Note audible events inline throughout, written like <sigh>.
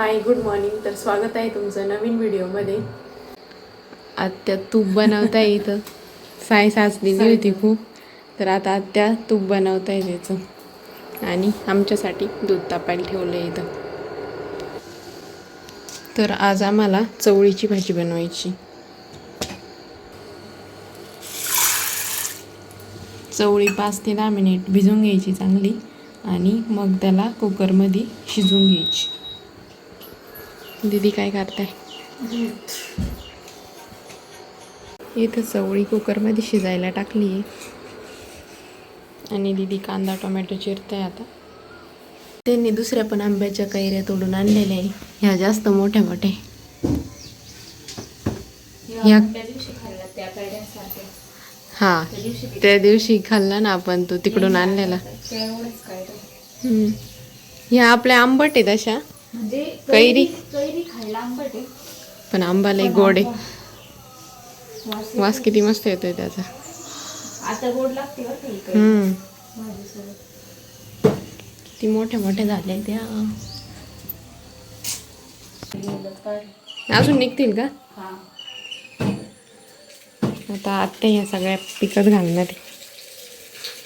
Hi good morning तर स्वागत आहे तुमचं नवीन व्हिडिओमध्ये. आत्या तूप बनवता इथं. साय साचलेली होती खूप. तर आता आत्या तूप बनवता त्याचं आणि आमच्यासाठी दूध तापायला ठेवलं आहे इथं. तर आज आम्हाला चवळीची भाजी बनवायची. चवळी पाच ते दहा मिनिट भिजवून घ्यायची चांगली. आणि मग त्याला कुकरमध्ये शिजवून घ्यायची. दीदी काय करताय? इथं चवळी कुकरमध्ये शिजायला टाकली. आहे आणि दीदी कांदा टोमॅटो चिरताय आता. त्यांनी दुसऱ्या पण आंब्याच्या कैऱ्या तोडून आणलेल्या आहे. ह्या जास्त मोठ्या मोठ्या ह्या हा त्या दिवशी खाल्ला ना आपण तो तिकडून आणलेला. हम्म. ह्या आपल्या आंबट आहेत अशा. म्हणजे कैरी. कैरी खायला आंबट आहे. पण आंबा लई गोड आहे. वास किती मस्त येतोय त्याचा. आता गोड लागते. किती मोठ्या मोठ्या झाल्या त्या. अजून निघतील का? हा. आता आत्या ह्या सगळ्या पिकत घालणार आहे.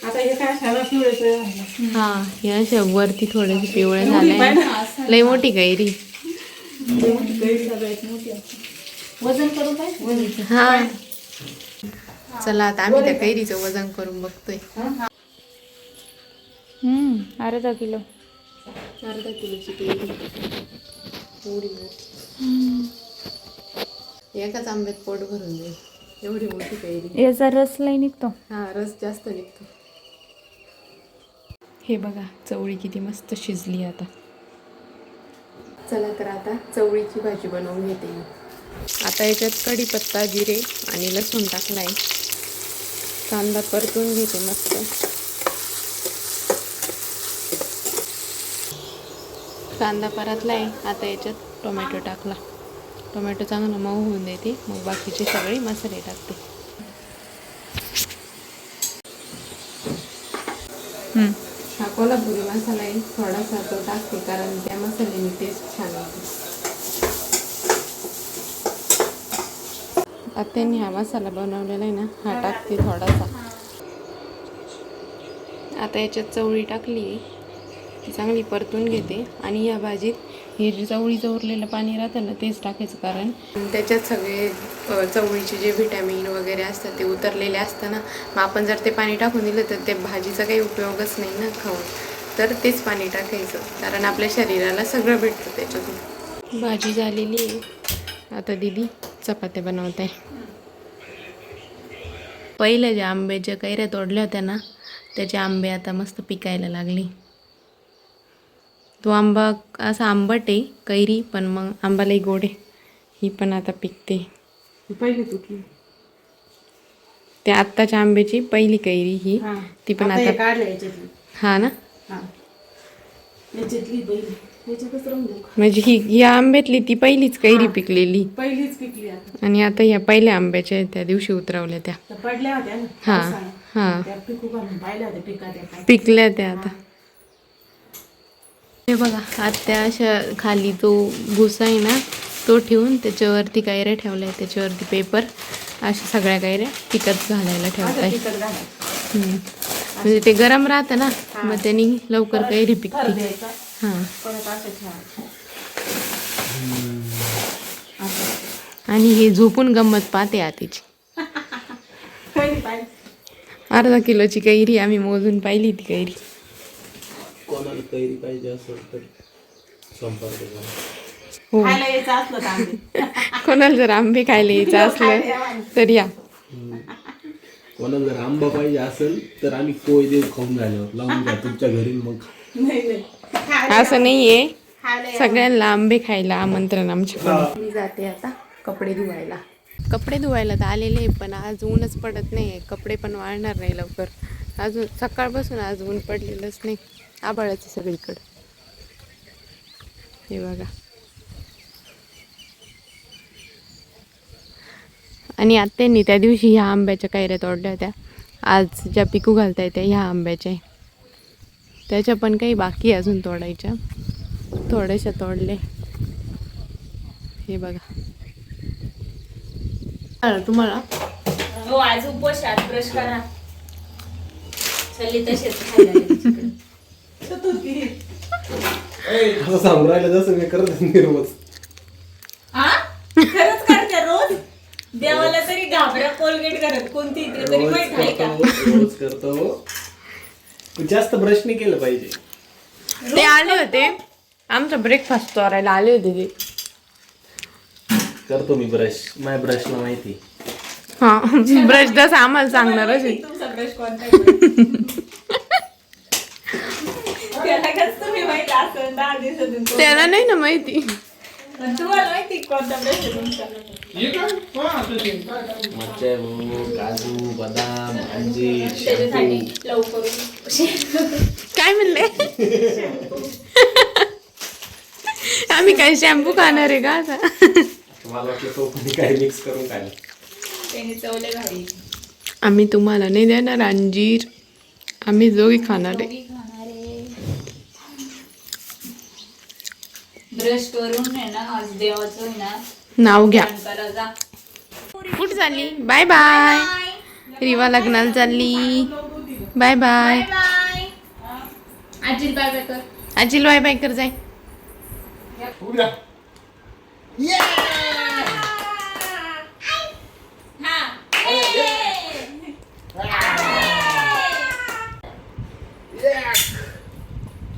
आता हे काय सारा पिवळेचं राहिलं. हा या अशा वरती थोडेसे पिवळे झाले. लई मोठी कैरी. मोठी कैरी सगळ्यात मोठी असते. वजन करून काय हा. चला आता आम्ही त्या कैरीचं वजन करून बघतोय. अर्धा किलो. अर्धा किलोची कैरी. एवढी मोठी. एकाच आंब्यात पोट भरून जाईल एवढी मोठी कैरी. याचा रस लई निघतो. हा रस जास्त निघतो. हे बघा चवळी किती मस्त शिजली आता. चला तर आता चवळीची भाजी बनवून घेते मी. आता याच्यात कढीपत्ता जिरे आणि लसूण टाकलाय. कांदा परतून घेते मस्त. कांदा परतलाय आता याच्यात टोमॅटो टाकला. टोमॅटो चांगला मऊ होऊन देते मग बाकीचे सगळे मसाले टाकते. हम्म. कोल्हापुरी मसाला एक थोडासा तो टाकते कारण त्या मसाल्याने टेस्ट छान होते. आत्याने हा मसाला बनवलेला आहे ना हा टाकते थोडासा. आता याच्यात चवळी टाकली ती चांगली परतून घेते आणि या भाजीत हे जे चवळीचं उरलेलं पाणी राहतं ना तेच टाकायचं कारण. त्याच्यात सगळे चवळीचे जे व्हिटॅमिन वगैरे असतात ते उतरलेले असतं ना. मग आपण जर ते पाणी टाकून दिलं तर ते भाजीचा काही उपयोगच नाही ना खाऊन. तर तेच पाणी टाकायचं. कारण आपल्या शरीराला सगळं भेटतं त्याच्यातून. भाजी झालेली आहे. आता दीदी चपात्या बनवत आहे. पहिले ज्या आंब्याच्या कैऱ्या तोडल्या होत्या ना त्याचे आंबे आता मस्त पिकायला लागले. तो आंबा असा आंबट आहे कैरी पण मग आंबा लई गोड आहे. ही पण आता पिकते. पहिली तुटली त्या आत्ताच्या आंब्याची पहिली कैरी ही. ती पण आता हे काढलं हा ना? म्हणजे ही या आंब्यातली ती पहिलीच कैरी पिकलेली. पहिलीच पिकली आणि आता ह्या पहिल्या आंब्याच्या त्या दिवशी उतरवल्या त्या. पडल्या होत्या हा. हा. पिकल्या त्या. आता. हे बघा आत्या अशा खाली तो भुसा आहे ना तो ठेवून त्याच्यावरती कैऱ्या ठेवल्या आहेत. त्याच्यावरती पेपर अशा सगळ्या कैऱ्या पिकत घालायला ठेवताय. म्हणजे ते गरम राहतं ना मग त्यांनी लवकर कैरी पिकते. हां. आणि हे झोपून गंमत पाहते आतीची <laughs> अर्धा किलोची कैरी आम्ही मोजून पाहिली ती कैरी. कैरी पाहिजे असेल तर संपर्क करा. हो. खायला यायचं असलं तर आम्ही कोणाला जर आंबे खायला <laughs> यायचं असलं तर या. कोणाला जर आंबा पाहिजे असेल तर आम्ही कोय देऊ खाऊन झाल्यावर लावून घ्या तुमच्या घरी मग नाही नाही. खायला असं नाहीये. खायला या. सगळ्यांना आंबे खायला आमंत्रण आमच्याकडे मी जाते आता कपडे धुवायला. कपडे धुवायला तर आलेले आहे, पण आज ऊनच पडत नाही कपडे पण वाळणार नाही लवकर. अजून सकाळपासून आज ऊन पडलेलंच नाही. आभाळाचं सगळीकडं. हे बघा. आणि आत्यांनी त्या दिवशी ह्या आंब्याच्या कैऱ्या तोडल्या होत्या. आज ज्या पिकू घालता येत्या ह्या आंब्याच्या त्याच्या पण काही बाकी आहे अजून तोडायच्या. थोड्याशा तोडले. हे बघा. तुम्हाला? हो आज उपवास ब्रश करा. चालली तसेच खायला गेली तिकडे. असं सांगून राहिलं जसं मी करत नाही रोज. हा खरंच करते रोज? देवाला तरी घाबऱ्या कोलगेट करत कोणती ते तरी रोज माहीत आहे का? करतो रोज करतो. जास्त ब्रश नाही केलं पाहिजे. ते आले होते. आमचा ब्रेकफास्ट चोरायला आले होते ते. करतो मी ब्रश माझ्या ब्रशला माहिती. हा. ब्रश जसं आम्हाला सांगणारच आहे. तुमचा ब्रश कोणता आहे? त्याला कसं तुम्ही माहीत असेल दहा दिवसातून तो. त्याला नाही ना माहिती. पण तुम्हाला माहिती कोणता ब्रश आहे तुमचा. मच्छा आहे काजू बदाम अंजीर त्याच्यासाठी शॅम्पू लवकर काय म्हणले? आम्ही काय शॅम्पू खाणार आहे का आता? मला वाटलं तो कोणी काय मिक्स करून त्याने चवले भारी आम्ही तुम्हाला नाही देणार अंजीर. आम्ही जोगी खाणार आहे. ब्रश करून आहे ना आज देवाचं आहे ना नाव घ्या. जा. कुठे चालली बाय बाय. रिवा लग्नाला चालली. Bye bye. बाय आजी बाय बाय कर. आजील बाय बाय कर जाय.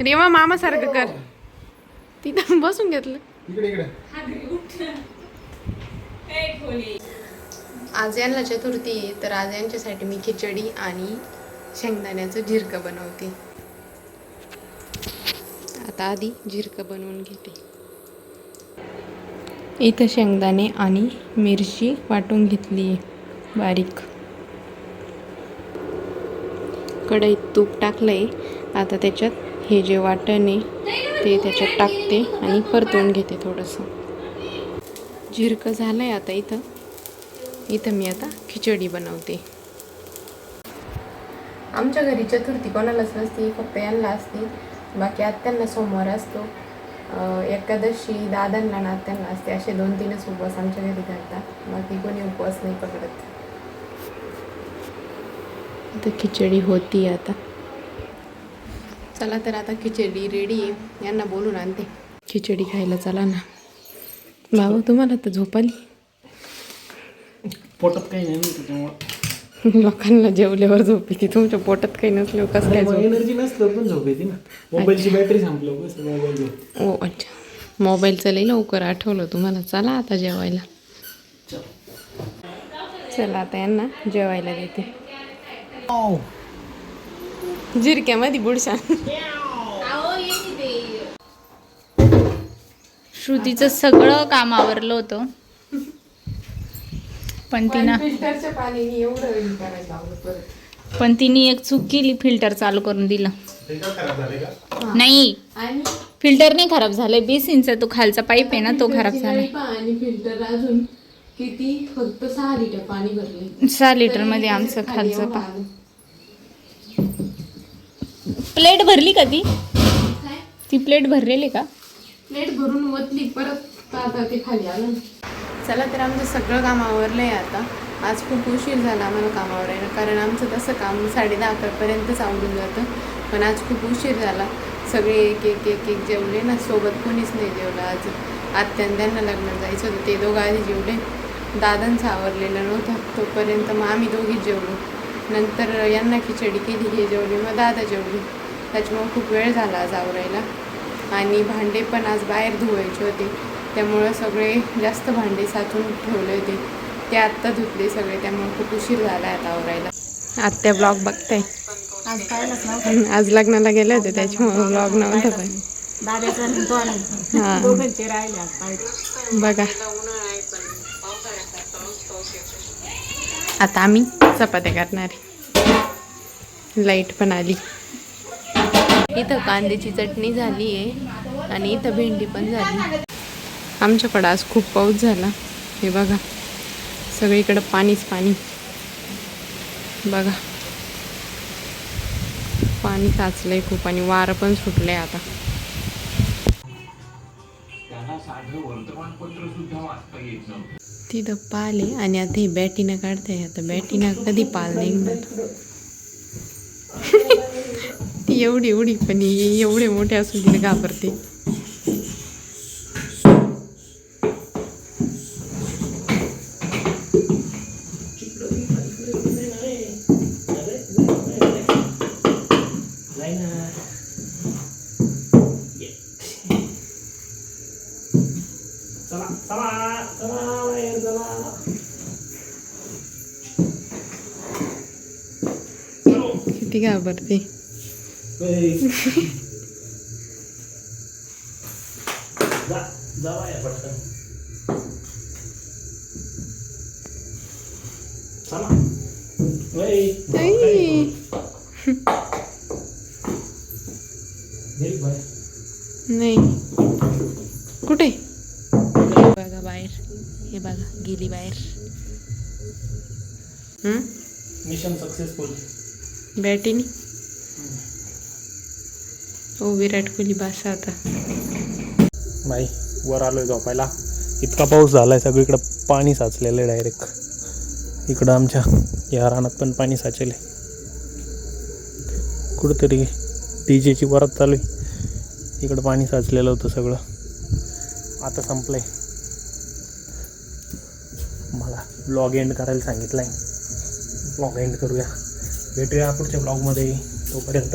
रिवा मामा सारखं कर. तिथं बसून घेतलं. इकडे इकडे. आज यांना चतुर्थी आहे तर आज यांच्यासाठी मी खिचडी आणि शेंगदाण्याचं झिरकं बनवते. आता आधी झिरकं बनवून घेते. इथं शेंगदाणे आणि मिरची वाटून घेतली आहे बारीक. कढईत तूप टाकलं आहे आता त्याच्यात हे जे वाटण आहे ते त्याच्यात टाकते आणि परतून घेते थोडंसं. झिरकं झालं आहे आता इथं. इथं मी आता खिचडी बनवते. आमच्या घरी चतुर्थी कोणालाच नसती फक्त यांना असते. बाकी आत्यांना सोमवार असतो. एकादशी दादांना नात्यांना असते. असे दोन तीनच उपवास आमच्या घरी करतात. बाकी कोणी उपवास नाही पकडत. आता खिचडी होती आता. चला तर आता खिचडी रेडी आहे. यांना बोलून आणते. खिचडी खायला चला ना. बाबा तुम्हाला तर झोप आली. पोटात काही नाही त्याच्यामुळे. <laughs> लोकांना जेवल्यावर झोप येते. तुमच्या पोटात काही नसल्यावर कसं काय एनर्जी नसलं पण झोप येते ना. मोबाईलची बॅटरी मोबाईल ओ अच्छा. मोबाईलचं लई लवकर आठवलं तुम्हाला. चला आता जेवायला. चला. आता यांना जेवायला देते. जिरक्यामध्ये बुडशा श्रुतीचं सगळं काम आवरलं होतं. पण तिनं फिल्टरच्या पाण्याने एवढं हे करायला लावलं परत. पण तिने एक चूक केली फिल्टर चालू करून दिलं. नाही. आणि? फिल्टर नाही खराब झालंय. बेसिनचा तो खालचा पाईप आहे ना तो खराब झालाय आणि फिल्टर अजून किती? फक्त सहा लिटर पाणी भरले सहा लिटरमध्ये आमचं खालचं पा प्लेट भरली का ती? ती प्लेट भरलेली का? प्लेट भरून वतली परत आता ते खाली आलं. चला तर आमचं सगळं काम आवरलं आहे आता. आज खूप उशीर झाला आम्हाला काम आवरायला कारण आमचं तसं काम साडे दहा अकरापर्यंतच आवडून जातं. पण आज खूप उशीर झाला. सगळे एक एक एक एक जेवले ना सोबत कोणीच नाही जेवलं आज. आत्यान त्यांना लग्नात जायचं होतं ते दोघं आधी जेवले. दादांचं आवरलेलं नव्हतं तोपर्यंत मग आम्ही दोघीच जेवलो. नंतर यांना खिचडी केली हे जेवले मग दादा जेवले. त्याच्यामुळे खूप वेळ झाला आज आवरायला. आणि भांडे पण आज बाहेर धुवायचे होते. त्यामुळं सगळे जास्त भांडे साचून ठेवले होते. ते आत्ता धुतले सगळे त्यामुळे खूप उशीर झाला आता आवरायला. आत्या ब्लॉग बघताय. आज लग्नाला गेले होते त्याच्यामुळे ब्लॉग नव्हतं पण. बघा. आता आम्ही चपात्या करणार आहे. लाइट पण आली. इथं कांद्याची चटणी झाली आहे आणि इथं भेंडी पण झाली. आमच्याकडं आज खूप पाऊस झाला. हे बघा सगळीकडं पाणीच पाणी. बघा. पाणी साचलंय खूप आणि वारं पण सुटलंय आता. तिथं पाल आहे आणि आता हे बॅटीनं काढताय. आता बॅटीनं कधी पाल निघणार एवढी एवढी पण एवढे मोठे असून तिला घाबरते. किती घाबरते. पटकन चला नाही. कुठे? बघा बाहेर हे? बघा गेली बाहेर? मिशन सक्सेसफुल बॅटीनी हो विराट कोहली बासा आता. नाही वर आलोय झोपायला. इतका पाऊस झालाय सगळीकडं पाणी साचलेलं आहे डायरेक्ट इकडं आमच्या या रानात पण पाणी साचेल कुठंतरी डी जेची वरात चालू आहे. इकडं पाणी साचलेलं होतं सगळं. आता संपलंय. मला ब्लॉग एंड करायला सांगितलं आहे ब्लॉग एंड करूया. भेटूया पुढच्या ब्लॉगमध्ये तोपर्यंत